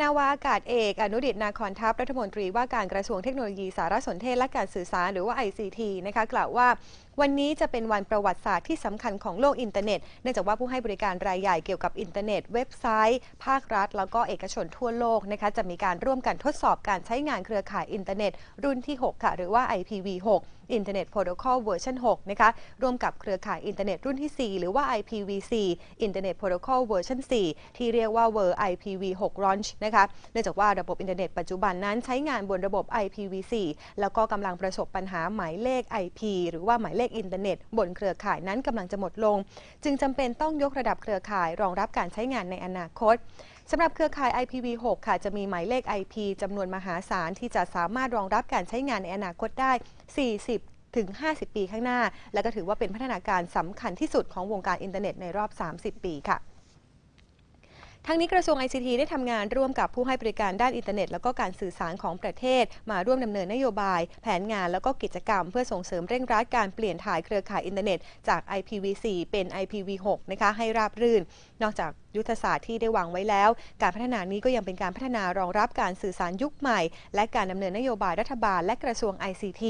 นาวาอากาศเอกอนุดิตนาคอนทัพรัฐมนตรีว่าการกระทรวงเทคโนโลยีสารสนเทศและการสื่อสารหรือว่า ICT นะคะกล่าวว่าวันนี้จะเป็นวันประวัติศาสตร์ที่สำคัญของโลกอินเทอร์เน็ต เนื่องจากว่าผู้ให้บริการรายใหญ่เกี่ยวกับอินเทอร์เน็ต เว็บไซต์ ภาครัฐ แล้วก็เอกชนทั่วโลกนะคะจะมีการร่วมกันทดสอบการใช้งานเครือข่ายอินเทอร์เน็ต รุ่นที่ 6 ค่ะ หรือว่า IPv6 Internet Protocol Version 6นะคะร่วมกับเครือข่ายอินเทอร์เน็ตรุ่นที่ 4 หรือว่า IPv4 Internet Protocol Version 4ที่เรียกว่า w o r IPv6 Launch นะคะเนื่องจากว่าระบบอินเทอร์เน็ตปัจจุบันนั้นใช้งานบนระบบ IPv4 แล้วก็กำลังประสบปัญหาหมายเลข IP หรือว่าหมายเลขอินเทอร์เน็ต บนเครือข่ายนั้นกำลังจะหมดลง จึงจำเป็นต้องยกระดับเครือข่ายรองรับการใช้งานในอนาคต สำหรับเครือข่าย IPv6 ค่ะ จะมีหมายเลข IP จำนวนมหาศาลที่จะสามารถรองรับการใช้งานในอนาคตได้ 40ถึง 50 ปีข้างหน้า และก็ถือว่าเป็นพัฒนาการสำคัญที่สุดของวงการอินเทอร์เน็ตในรอบ 30 ปีค่ะ ทั้งนี้กระทรวง ICT ได้ทำงานร่วมกับผู้ให้บริการด้านอินเทอร์เน็ต แล้วก็การสื่อสารของประเทศ มาร่วมดำเนินนโยบาย แผนงานแล้วก็กิจกรรม เพื่อส่งเสริมเร่งรัดการเปลี่ยนถ่ายเครือข่ายอินเทอร์เน็ตจาก IPv4 เป็น IPv6 นะคะให้ราบรื่น นอกจากยุทธศาสตร์ที่ได้วางไว้แล้ว การพัฒนานี้ก็ยังเป็นการพัฒนารองรับการสื่อสารยุคใหม่ และการดำเนินนโยบายรัฐบาลและกระทรวง ICT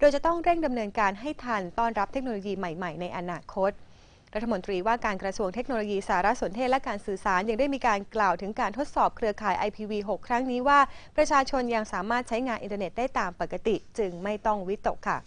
โดยจะต้องเร่งดำเนินการให้ทันต้อนรับเทคโนโลยีใหม่ ๆ ในอนาคต รัฐมนตรีว่าการกระทรวงเทคโนโลยีสารสนเทศและการสื่อสารยังได้มีการกล่าวถึงการทดสอบเครือข่าย IPv6 ครั้งนี้ว่า ประชาชนยังสามารถใช้งานอินเทอร์เน็ตได้ตามปกติ จึงไม่ต้องวิตกค่ะ